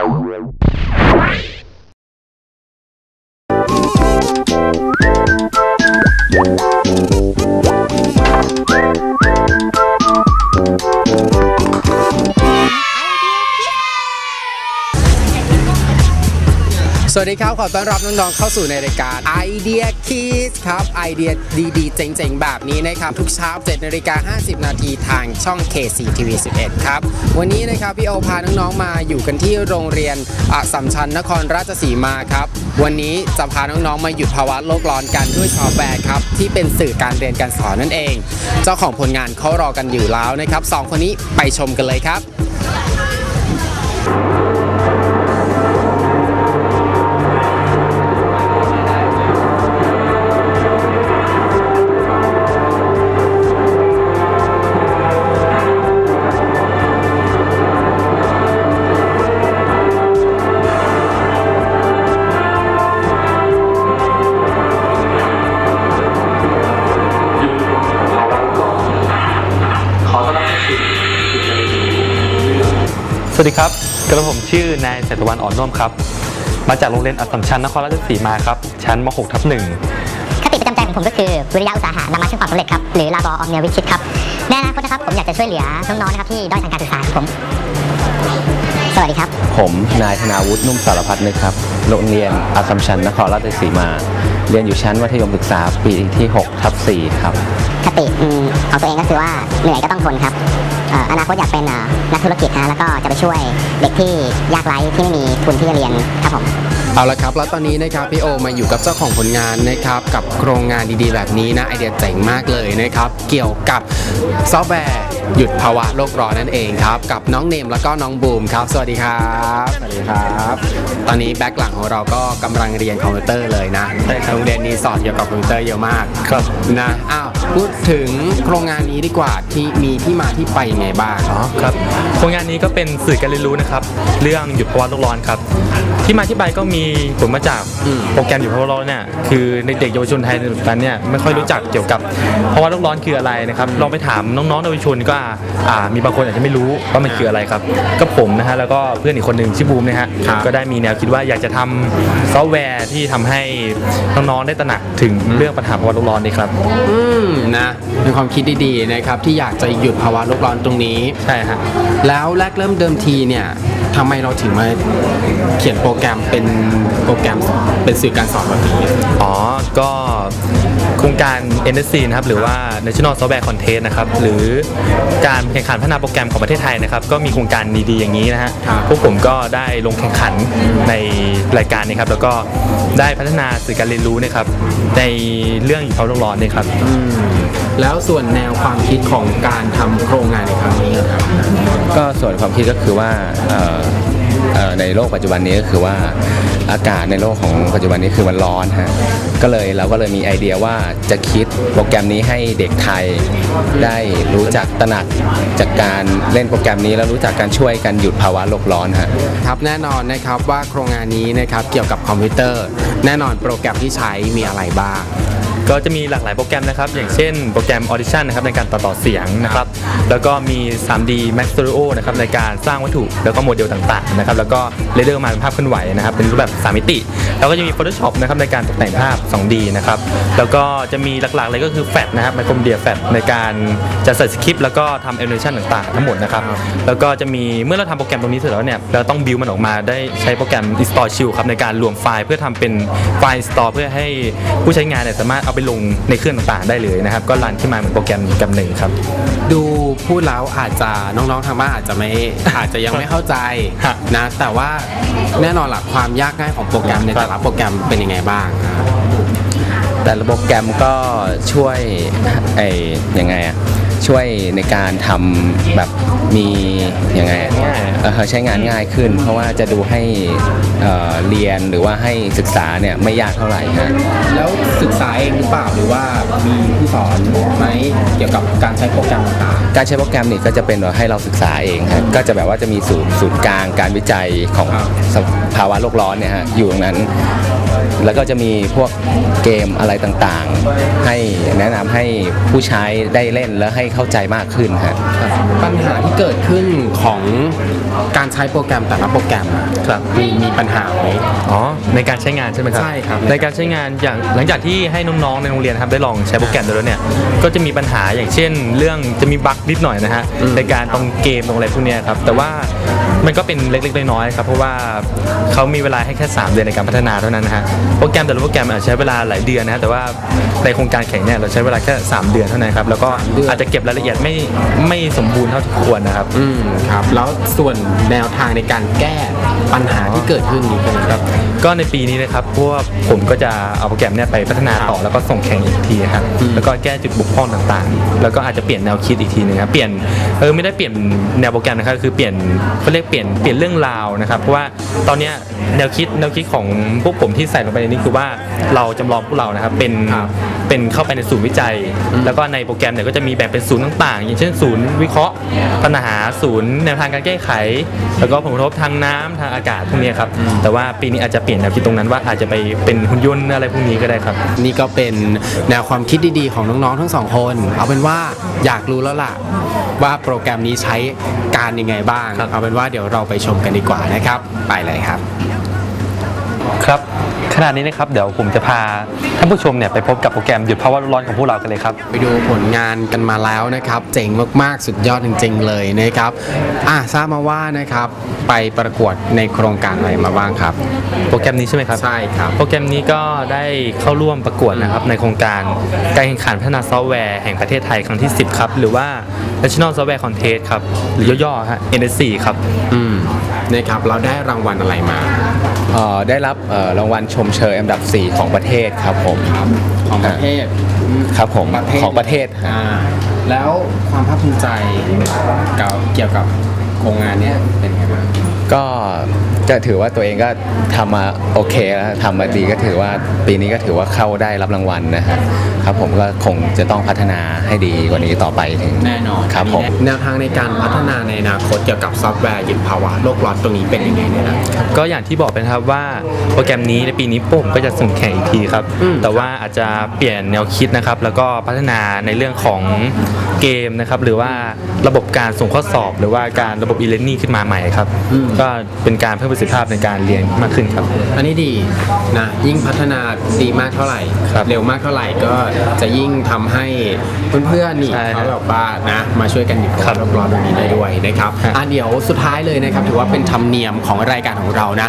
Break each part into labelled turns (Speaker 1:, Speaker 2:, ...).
Speaker 1: Thank you. สวัสดีครับ ขอต้อนรับน้องๆเข้าสู่ในรายการ Idea Kids ครับไอเดียดีๆ เจ๋งๆ แบบนี้นะครับ ทุกเช้า7นาฬิกา50 นาทีทางช่อง KCTV 11 ครับ วันนี้นะครับ พี่โอพาน้องๆมาอยู่กันที่โรงเรียนอสสัมชัญนครราชสีมาครับ วันนี้จะพาน้องๆมาหยุดภาวะโลกร้อนกันด้วยซอฟต์แวร์ครับที่เป็นสื่อการเรียนการสอนนั่นเอง เจ้าของผลงานเขารอกันอยู่แล้วนะครับสองคนนี้ไปชมกันเลยครับ
Speaker 2: วัสดีครับกระผมชื่อนายเศรษฐวันอ่อนน่วมครับ มาจากโรงเรียนอัสสัมชัญนครราชสีมาครับ ชั้นม .6 ทับหนึ่ง
Speaker 3: คติประจำใจของผมก็คือวิริยะอุตสาหะนำมาซึ่งความสำเร็จครับ หรือลาบอออมเนียวิชิตครับในอนาคตนะครับผมอยากจะช่วยเหลือน้องๆนะครับที่ด้อยทางการศึกษาครับผม สวัสดีครับ
Speaker 4: ผมนายธนาวุฒินุ่มสารพัฒน์นะครับ โรงเรียนอัสสัมชัญนครราชสีมา เรียนอยู่ชั้นมัธยมศึกษาปีที่6ทับ4ครับ
Speaker 3: คติอืมของตัวเองก็คือว่าเหนื่อยก็ต้องทนครับเอนาคตอยากเป็นนักธุรกิจนะแล้วก็จะไปช่วยเด็กที่ยากไร้ที่ไม่มีทุนที่จะเรียนครับผม
Speaker 1: เอาละครับแล้วตอนนี้นะครับพี่โอมาอยู่กับเจ้าของผลงานนะครับกับโครงงานดีๆ แบบนี้นะไอเดียเจ๋งมากเลยนะครับเกี่ยวกับซอฟต์แวร์ หยุดภาวะโลกร้อนนั่นเองครับ กับน้องเนมแล้วก็น้องบูมครับ สวัสดีครับ สวัสดีครับ ตอนนี้แบ็คหลังของเราก็กำลังเรียนคอมพิวเตอร์เลยนะ
Speaker 2: ใช่ครับ
Speaker 1: โรงเรียนนี้สอนเกี่ยวกับคอมพิวเตอร์เยอะมาก
Speaker 2: ครับ
Speaker 1: นะอ้าวพูดถึงโครงงานนี้ดีกว่าที่มีที่มาที่ไปยังไงบ้าง
Speaker 2: อ๋อครับโครงงานนี้ก็เป็นสื่อการเรียนรู้นะครับ เรื่องหยุดภาวะโลกร้อนครับ ที่มาที่ไปก็มีผลมาจาก
Speaker 1: อืม
Speaker 2: โปรแกรมหยุดภาวะโลกร้อนเนี่ยคือในเด็กเยาวชนไทยในปัจจุบันเนี่ยไม่ค่อยรู้จักเกี่ยวกับภาวะโลกร้อนคืออะไรนะครับลองไปถามน้องๆเยาวชนก็อ่ามีบางคนอาจจะไม่รู้ว่ามันคืออะไรครับ ก็ผมนะฮะแล้วก็เพื่อนอีกคนหนึ่งชื่อบูมนะฮะ
Speaker 1: ครับ
Speaker 2: ก็ได้มีแนวคิดว่าอยากจะทำซอฟต์แวร์ที่ทำให้น้องๆได้ตระหนักถึงเรื่องปัญหาภาวะโลกร้อนนี่ครับ
Speaker 1: อืมนะเป็นความคิดดีๆนะครับที่อยากจะหยุดภาวะโลกร้อนตรงนี้
Speaker 2: ใช่ฮะ
Speaker 1: แล้วแรกเริ่มเดิมทีเนี่ยทำไมเราถึงมาเขียนโปรแกรมเป็นโปรแกรมเป็นสื่อการสอนแบบนี้
Speaker 2: อ๋อก็ โครงการ NSC นะครับหรือว่า National Software Contest นะครับหรือการแข่งขันพัฒนาโปรแกรมของประเทศไทยนะครับก็มีโครงการดีๆอย่างนี้นะฮะ
Speaker 1: ครับ
Speaker 2: พวกผมก็ได้ลงแข่งขันในรายการนี้ครับแล้วก็ได้พัฒนาสื่อการเรียนรู้นะครับในเรื่องอยู่เขาโลกร้อนนี่ครับ
Speaker 1: อืมแล้วส่วนแนวความคิดของการทำโครงงานในครั้งนี้ครับ
Speaker 4: ก็ส่วนความคิดก็คือว่าเอ่อเอ่อ ในโลกปัจจุบันนี้ก็คือว่าอากาศในโลกของปัจจุบันนี้คือมันร้อนฮะก็เลยเราก็เลยมีไอเดียว่าจะคิดโปรแกรมนี้ให้เด็กไทย ได้รู้จักตระหนักจากการเล่นโปรแกรมนี้แล้วรู้จักการช่วยกันหยุดภาวะโลกร้อนฮะ
Speaker 1: ครับแน่นอนนะครับว่าโครงงานนี้นะครับเกี่ยวกับคอมพิวเตอร์ แน่นอนโปรแกรมที่ใช้มีอะไรบ้าง
Speaker 2: ก็จะมีหลากหลายโปรแกรมนะครับ อย่างเช่นโปรแกรม Audition นะครับในการตัดต่อเสียงนะครับ แล้วก็มี 3D Max Studio นะครับในการสร้างวัตถุแล้วก็โมเดลต่างๆนะครับ แล้วก็เรเดอร์มาเป็นภาพเคลื่อนไหวนะครับ เป็นรูปแบบ3มิติ แล้วก็จะมี Photoshop นะครับในการตกแต่งภาพ 2D นะครับ แล้วก็จะมีหลักๆเลยก็คือแฟลนะครับไมโครเดียแฟลในการจะใส่สคริปต์แล้วก็ทำแอนิเมชันต่างๆ ทั้งหมดนะครับ แล้วก็จะมีเมื่อเราทำโปรแกรมตรงนี้เสร็จแล้วเนี่ยเราต้องบิวมันออกมาได้ใช้โปรแกรม Install Shield ครับในการรวมไฟล์เพื่อทำเป็นไฟล์ Store เพื่อให้ผู้ใช้งานเนี่ยสามารถเอาไปลงในเครื่องต่างๆได้เลยนะครับ ก็รันขึ้นมาเหมือนโปรแกรมโปรแกรมหนึ่งครับ
Speaker 1: ดูพูดแล้วอาจจะน้องๆทางบ้านอาจจะไม่อาจจะยังไม่เข้าใจ
Speaker 2: ฮะ
Speaker 1: นะแต่ว่าแน่นอนหลักความยากง่ายของโปรแกรมในแต่ละโปรแกรมเป็นยังไงบ้าง
Speaker 4: แต่ละโปรแกรมก็ช่วยไอ้ยังไงอะ ช่วยในการทำแบบมียังไงอะ
Speaker 2: ง่าย
Speaker 4: เออใช้งานง่ายขึ้น เพราะว่าจะดูให้เอ่อเรียนหรือว่าให้ศึกษาเนี่ยไม่ยากเท่าไหร่ฮะ
Speaker 1: แล้วศึกษาเองหรือเปล่าหรือว่ามีผู้สอนไหมเกี่ยวกับการใช้โปรแกรมต่าง
Speaker 4: การใช้โปรแกรมนี่ก็จะเป็นว่าให้เราศึกษาเองฮะก็จะแบบว่าจะมีศูนย์ศูนย์กลางการวิจัยของ
Speaker 1: ครับ
Speaker 4: สภาวะโลกร้อนเนี่ยฮะอยู่ตรงนั้น แล้วก็จะมีพวกเกมอะไรต่างๆ ให้แนะนำให้ผู้ใช้ได้เล่นแล้วให้เข้าใจมากขึ้นฮะ
Speaker 1: ปัญหาที่เกิดขึ้นของการใช้โปรแกรมแต่ละโปรแกรมอะ
Speaker 2: ครับ
Speaker 1: มีมีปัญหาไหม
Speaker 2: อ๋อในการใช้งานใช่ไหมครับ
Speaker 1: ใช่ครับ
Speaker 2: ในการใช้งานอย่างหลังจากที่ให้น้องๆในโรงเรียนนะครับได้ลองใช้โปรแกรมดูแล้วเนี่ยก็จะมีปัญหาอย่างเช่น เรื่องจะมีบั๊กนิดหน่อยนะฮะในการตรงเกมตรงอะไรพวกเนี้ยครับแต่ว่ามันก็เป็นเล็กๆน้อยๆครับเพราะว่าเขามีเวลาให้แค่ 3 เดือนในการพัฒนาเท่านั้นนะฮะโปรแกรมแต่ละโปรแกรมอาจจะใช้เวลาหลายเดือนนะฮะแต่ว่าในโครงการแข่งเนี่ยเราใช้เวลาแค่ 3 เดือนเท่านั้นครับแล้วก็อาจจะเก็บรายละเอียดไม่ไม่สมบูรณ์เท่าที่ควรนะครับ
Speaker 1: อืมครับ แล้วส่วนแนวทางในการแก้ปัญหาที่เกิดขึ้นนี้เป็นยังไง
Speaker 2: ครับก็ในปีนี้นะครับพวกผมก็จะเอาโปรแกรมเนี่ยไปพัฒนาต่อแล้วก็ส่งแข่งอีกทีครับแล้วก็แก้จุดบกพร่องต่างๆ แล้วก็อาจจะเปลี่ยนแนวคิดอีกทีหนึงครับเปลี่ยนเออไม่ได้เปลี่ยนแนวโปรแกรมนะครับคือเปลี่ยนเขาเรียกเปลี่ยนเปลี่ยนเรื่องราวนะครับเพราะว่าตอนเนี้ยแนวคิดแนวคิดของพวกผมที่ใส่ลงไปในนี้คือว่าเราจำลองพวกเรานะครับเป็น
Speaker 1: ครับ
Speaker 2: เป็นเข้าไปในศูนย์วิจัย แล้วก็ในโปรแกรมเนี่ยก็จะมีแบ่งเป็นศูนย์ต่างๆ อย่างเช่นศูนย์วิเคราะห์ปัญหาศูนย์แนวทางการแก้ไข แล้วก็ผลกระทบทางน้ำทางอากาศพวกเนี้ยครับแต่ว่าปีนี้อาจจะเปลี่ยนแนวคิดตรงนั้นว่าอาจจะไปเป็นหุ่นยนต์อะไรพวกนี้ก็ได้ครับ
Speaker 1: นี่ก็เป็นแนวความคิดดีๆของน้องๆทั้งสองคน เอาเป็นว่าอยากรู้แล้วล่ะว่าโปรแกรมนี้ใช้การยังไงบ้าง
Speaker 2: ครับ
Speaker 1: เอาเป็นว่าเดี๋ยวเราไปชมกันดีกว่านะครับ ไปเลยครับ
Speaker 2: ครับข ณะนี้นะครับเดี๋ยวผมจะพาท่านผู้ชมเนี่ยไปพบกับโปรแกรมหยุดภาวะโลกร้อนของพวกเรากันเลยครับ
Speaker 1: ไปดูผลงานกันมาแล้วนะครับ เจ๋งมาก ๆ สุดยอดจริง ๆ เลยนะครับอะทราบมาว่านะครับไปประกวดในโครงการอะไรมาบ้างครับ
Speaker 2: โปรแกรมนี้ใช่ไหมครับ
Speaker 1: ใช่ครับ
Speaker 2: โปรแกรมนี้ก็ได้เข้าร่วมประกวดนะครับในโครงการการแข่งขันพัฒนาซอฟต์แวร์แห่งประเทศไทยครั้งที่ 10 ครับ หรือว่า National Software Contest ครับหรือย่อๆฮะ NSC ครับ
Speaker 1: อืมนะครับเราได้รางวัลอะไรมา
Speaker 4: เอ่อได้รับเอ่อรางวัลชมเชยอันดับ 4 ของประเทศครับผม
Speaker 1: ของประเทศ
Speaker 4: ครับผม
Speaker 1: ประเทศ
Speaker 4: ของประเทศฮะ
Speaker 1: อ่าแล้วความภาคภูมิใจกับเกี่ยวกับโครงงานเนี้ยเป็นไงบ้าง
Speaker 4: ก็ จะถือว่าตัวเองก็ทำมาโอเคแล้วทำมาดีก็ถือว่าปีนี้ก็ถือว่าเข้าได้รับรางวัลนะฮะครับผมก็คงจะต้องพัฒนาให้ดีกว่านี้ต่อไปถึง
Speaker 1: แน่นอน
Speaker 4: ครับผม
Speaker 1: แนวทางในการพัฒนาในอนาคตเกี่ยวกับซอฟต์แวร์หยุดภาวะโลกร้อนตรงนี้เป็นยังไงเนี่ยนะ
Speaker 2: ก็อย่างที่บอกไปนะครับว่าโปรแกรมนี้ในปีนี้ผมก็จะส่งแข่งอีกทีครับ
Speaker 1: อืม
Speaker 2: แต่ว่าอาจจะเปลี่ยนแนวคิดนะครับ แล้วก็พัฒนาในเรื่องของเกมนะครับ หรือว่าระบบการส่งข้อสอบ หรือว่าการระบบ e-learning ขึ้นมาใหม่ครับ ก็เป็นการเพิ่มประสิทธิภาพในการเรียนมากขึ้นครับ
Speaker 1: อันนี้ดีนะยิ่งพัฒนาดีมากเท่าไหร่
Speaker 2: ครับ
Speaker 1: เร็วมากเท่าไหร่ก็จะยิ่งทำให้เพื่อนๆนี่
Speaker 2: ใช่
Speaker 1: เขาแบบว่านะ มาช่วยกันหยุด
Speaker 2: ครับ
Speaker 1: โลกร้อนตรงนี้ได้ด้วยนะครับ
Speaker 2: ครับ
Speaker 1: อะเดี๋ยวสุดท้ายเลยนะครับ ถือว่าเป็นธรรมเนียมของรายการของเรานะ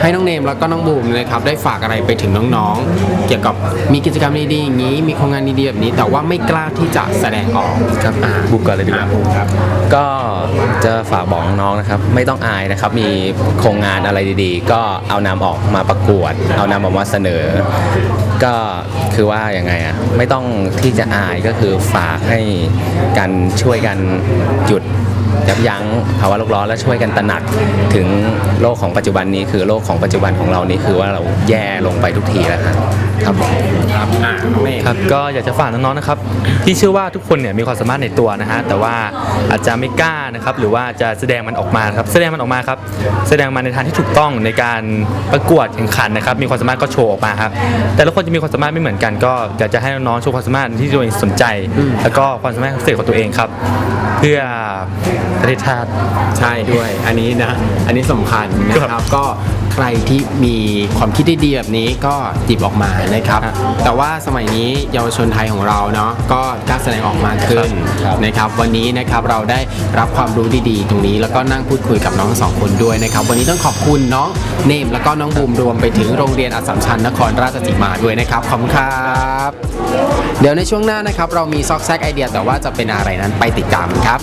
Speaker 1: ให้น้องเนมแล้วก็น้องบูมนะครับได้ฝากอะไรไปถึงน้องๆ เกี่ยวกับมีกิจกรรมดีๆอย่างนี้ มีโครงงานดีๆแบบนี้ แต่ว่าไม่กล้าที่จะแสดงออก
Speaker 2: ครับ
Speaker 1: อ่า
Speaker 2: บุกก่อนเลยดีกว่า
Speaker 1: อ่บูมครับ
Speaker 4: ก็จะฝากบอกน้องๆนะครับ ไม่ต้องอายนะครับ มีโครงงงานอะไรดีๆ ก็เอานำออกมาประกวด เอานำออกมาเสนอ ก็คือว่าอย่างไงอะไม่ต้องที่จะอายก็คือฝากให้กันช่วยกันหยุดยับยั้งภาวะโลกร้อนและช่วยกันตระหนักถึงโลกของปัจจุบันนี้คือโลกของปัจจุบันของเรานี้คือว่าเราแย่ลงไปทุกทีแล้วครับ ครับผม
Speaker 1: ครับอ่าน้องเนม
Speaker 2: ครับก็อยากจะฝากน้องๆนะครับ ที่เชื่อว่าทุกคนเนี่ยมีความสามารถในตัวนะฮะแต่ว่าอาจจะไม่กล้านะครับหรือว่าจะแสดงมันออกมาครับแสดงมันออกมาครับแสดงมาในทางที่ถูกต้องในการประกวดแข่งขันนะครับมีความสามารถก็โชว์ออกมาครับแต่ละคนจะมีความสามารถไม่เหมือนกัน ก็อยากจะให้น้องๆโชว์ความสามารถที่ตัวเองสนใจ แล้วก็ความสามารถพิเศษของตัวเองครับ เพื่อประเทศชาติ
Speaker 1: ใช่ด้วย อันนี้นะ อันนี้สำคัญนะค
Speaker 2: ครั
Speaker 1: รับ
Speaker 2: บ
Speaker 1: ก็ ใครที่มีความคิดดีๆแบบนี้ก็หยิบออกมานะครับ
Speaker 2: ครับ
Speaker 1: แต่ว่าสมัยนี้เยาวชนไทยของเราเนาะก็กล้าแสดงออกมากขึ้น
Speaker 4: ครับ
Speaker 1: นะครับ วันนี้นะครับเราได้รับความรู้ดีๆ ตรงนี้แล้วก็นั่งพูดคุยกับน้องทั้งสองคนด้วยนะครับ วันนี้ต้องขอบคุณน้องเนมแล้วก็น้องบูมรวมไปถึงโรงเรียนอัสสัมชัญนครราชสีมาด้วยนะครับขอบคุณครับเดี๋ยวในช่วงหน้านะครับ เรามีซอกแซกไอเดียแต่ว่าจะเป็นอะไรนั้นไปติดตามกันครับ